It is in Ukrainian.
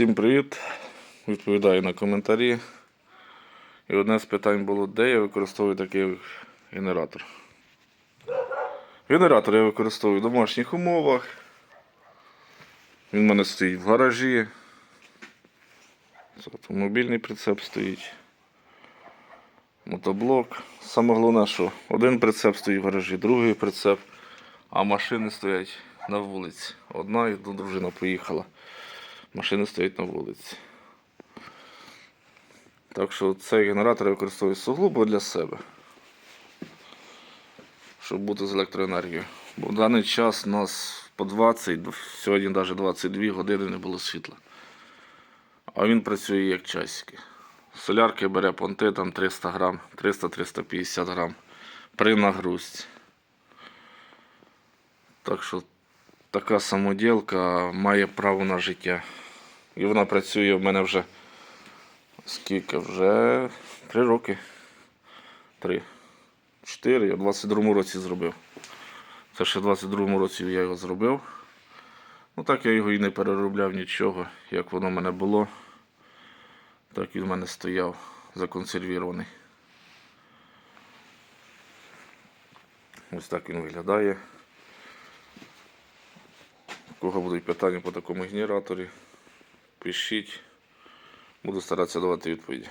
Всім привіт! Відповідаю на коментарі. І одне з питань було, де я використовую такий генератор. Генератор я використовую в домашніх умовах. Він в мене стоїть в гаражі. Це автомобільний прицеп стоїть. Мотоблок. Саме головне, що один прицеп стоїть в гаражі, другий прицеп, а машини стоять на вулиці. Одна і дружина поїхала. Машини стоять на вулиці. Так що цей генератор я використовую суглубо для себе. Щоб бути з електроенергією. Бо в даний час у нас по 20, сьогодні навіть 22 години не було світла. А він працює як часики. Солярки бере понти там 300 грам, 300-350 грам при нагрузці. Так що така самоділка має право на життя. І вона працює в мене вже скільки? Вже три роки. Три. Чотири. Я в 22-му році зробив. Це ще в 22-му році я його зробив. Ну так я його і не переробляв нічого, як воно в мене було. Так він в мене стояв законсервірований. Ось так він виглядає. У кого будуть питання по такому генераторі, пишіть. Буду старатися давати відповіді.